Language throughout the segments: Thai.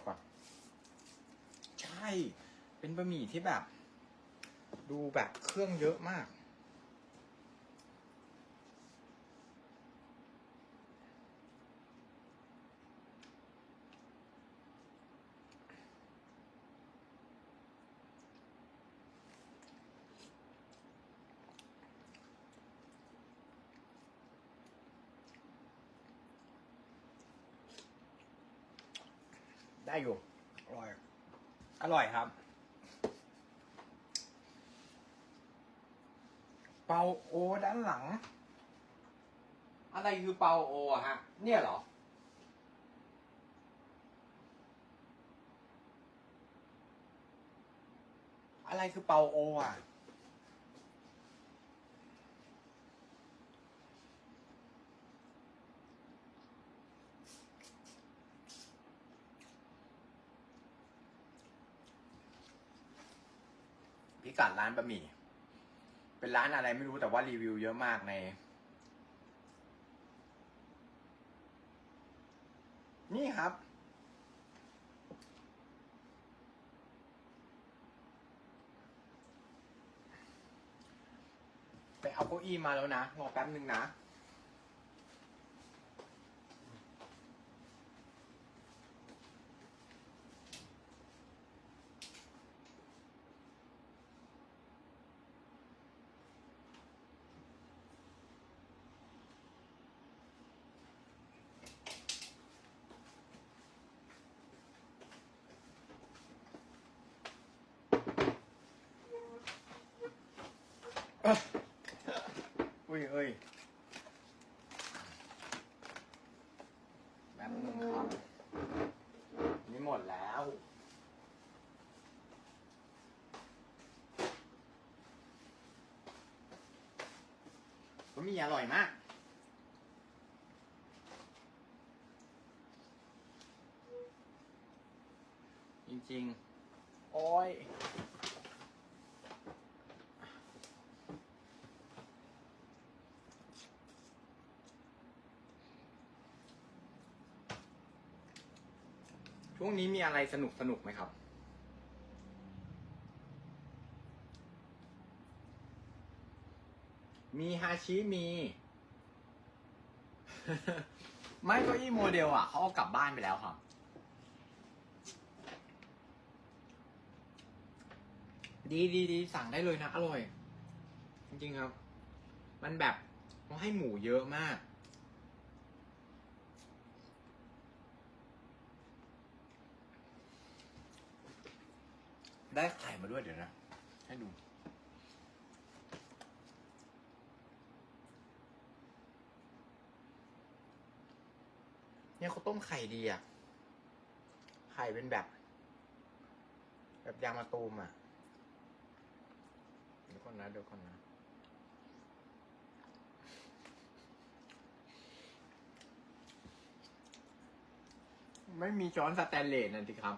ก่อนใช่ เป็นบะหมี่ที่แบบ ดูแบบเครื่องเยอะมาก ได้อยู่ อร่อย อร่อยครับ เปาโอด้านหลัง อะไรคือเปาโออะฮะ เนี่ยเหรอ อะไรคือเปาโออะ กัดร้านบะหมี่ เป็นร้านอะไรไม่รู้แต่ว่ารีวิวเยอะมากใน นี่ครับ ไปเอาเก้าอี้มาแล้วนะรอแป๊บนึงนะ อุ้ยเอ้ยแป๊บนึงครับนี่หมดแล้ว ก็มีอร่อยมาก จริงๆ โอ้ย ช่วงนี้มีอะไรสนุกสนุกไหมครับ มีฮาชิมี ไม่เก็อี้โมเดลอะเขาเอากลับบ้านไปแล้วครับ ดีดีดีสั่งได้เลยนะ อร่อย จริงๆครับ มันแบบเขาให้หมูเยอะมาก ได้ไข่มาด้วยเดี๋ยวนะ ให้ดู เนี่ยเขาต้มไข่ดีอะ ไข่เป็นแบบ แบบยางมะตูมอะ เดี๋ยวก่อนนะเดี๋ยวก่อนนะไม่มีช้อนสแตนเลสนะสิครับ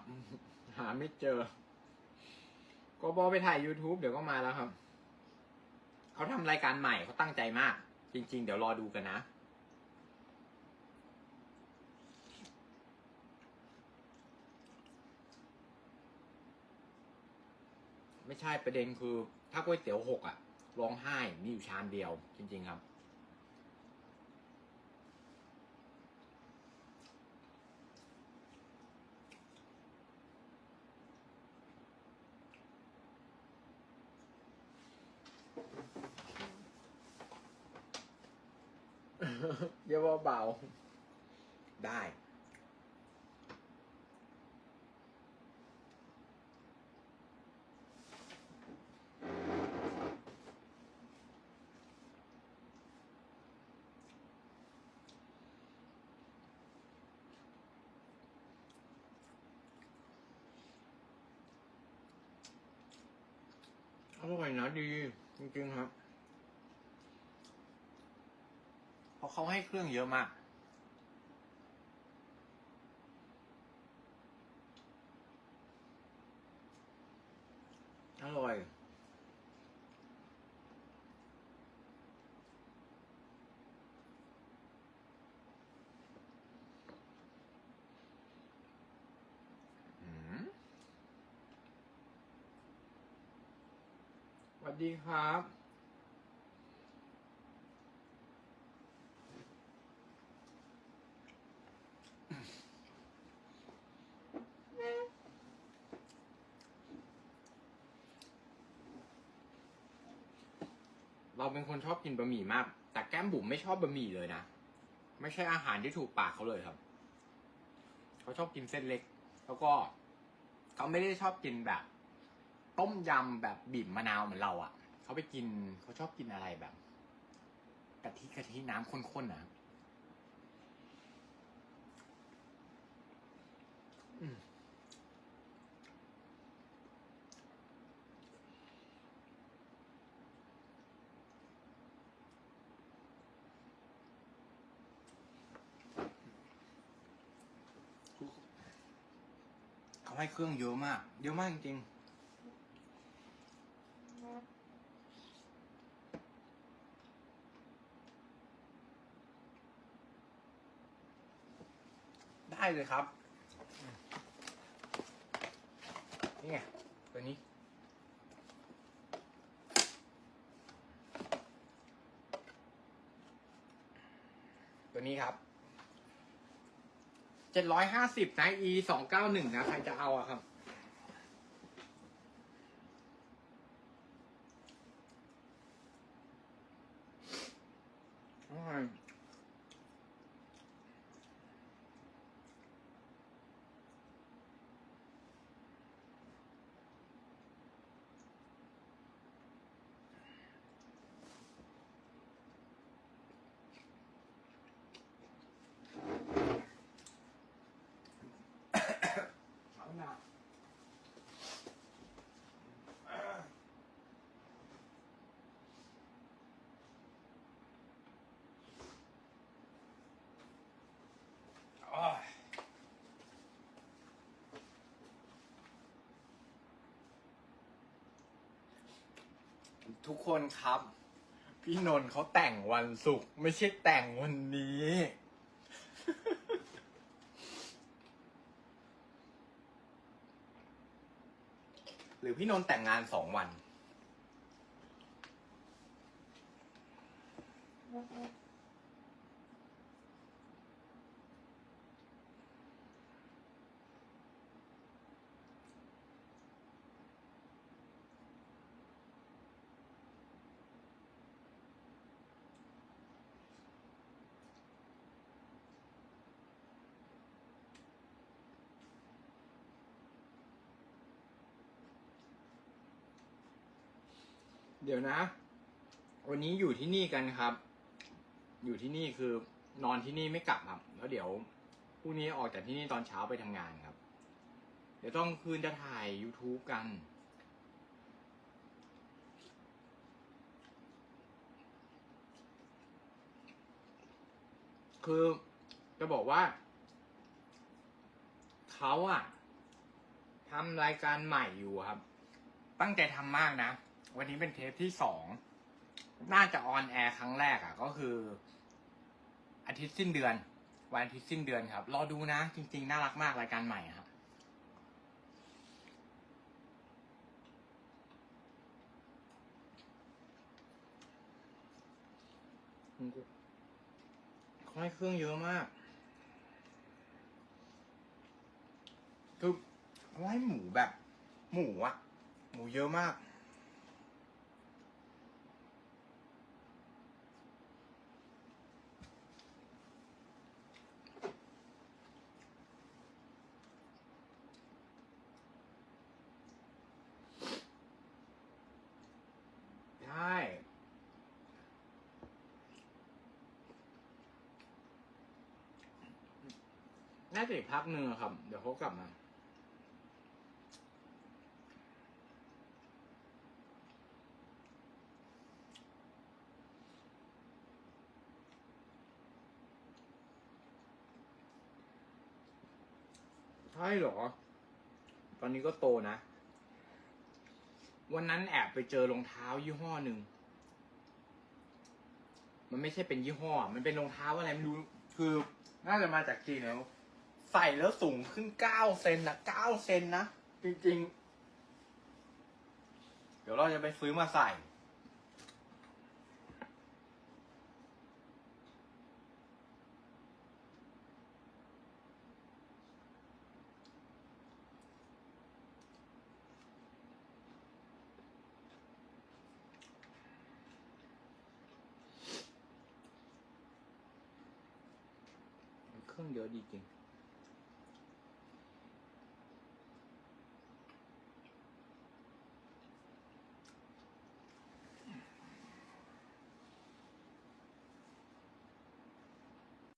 หาไม่เจอ ก็บอไปถ่าย YouTube เดี๋ยวก็มาแล้วครับ เขาทำรายการใหม่เขาตั้งใจมาก จริง ๆ เดี๋ยวรอดูกันนะ ไม่ใช่ประเด็นคือ ถ้าก๋วยเตี๋ยวหกอะร้องไห้มีอยู่ชามเดียว จริง ๆ ครับ เยาว่าเบา ได้ อร่อยนะดี จริงๆครับ ราะเขาให้เครื่องเยอะมาก อร่อย สวัสดีครับ เราเป็นคนชอบกินบะหมี่มาก แต่แก้มบุ๋มไม่ชอบบะหมี่เลยนะ ไม่ใช่อาหารที่ถูกปากเขาเลยครับ เขาชอบกินเส้นเล็ก แล้วก็เขาไม่ได้ชอบกินแบบ ต้มยำแบบบีบมะนาวเหมือนเราอะ่ะ เขาไปกินเขาชอบกินอะไรแบบกะทิกะทิน้ำข้นๆนะ ให้เครื่องเยอะมาก เยอะมากจริงๆ ได้เลยครับ นี่ไงตัวนี้ ตัวนี้ครับ เจ็ดร้อยห้าสิบนะ e สองเก้าหนึ่งนะ ใครจะเอาอะครับ อร่อยเอาหน่า โอ้ย ทุกคนครับ พี่นนท์เขาแต่งวันศุกร์ไม่ใช่แต่งวันนี้ หรือพี่นนท์แต่งงานสองวัน เดี๋ยวนะ วันนี้อยู่ที่นี่กันครับ อยู่ที่นี่คือนอนที่นี่ไม่กลับครับ แล้วเดี๋ยวพรุ่งนี้ออกจากที่นี่ตอนเช้าไปทำงานครับ เดี๋ยวต้องคืนจะถ่าย YouTube กัน คือจะบอกว่า เขาอะทำรายการใหม่อยู่ครับ ตั้งใจทำมากนะ วันนี้เป็นเทปที่สองน่าจะออนแอร์ครั้งแรกอะ่ะ ก็คือ อาทิตย์สิ้นเดือน วันอาทิตย์สิ้นเดือนครับ รอดูนะ จริง ๆ น่ารักมากรายการใหม่ครับเขาให้เครื่องเยอะมากคือเขาให้หมูแบบ หมูอะหมูเยอะมาก ใช่ น่าจะอีกพักหนึ่งอะครับ เดี๋ยวเขากลับมาใช่เหรอ ตอนนี้ก็โตนะ วันนั้นแอบไปเจอรองเท้ายี่ห้อหนึ่ง มันไม่ใช่เป็นยี่ห้อ มันเป็นรองเท้าอะไรไม่รู้ คือน่าจะมาจากจีนแล้ว ใส่แล้วสูงขึ้นเก้าเซนนะเก้าเซนนะ จริงเดี๋ยวเราจะไปซื้อมาใส่ เครื่องเยอะดีจริง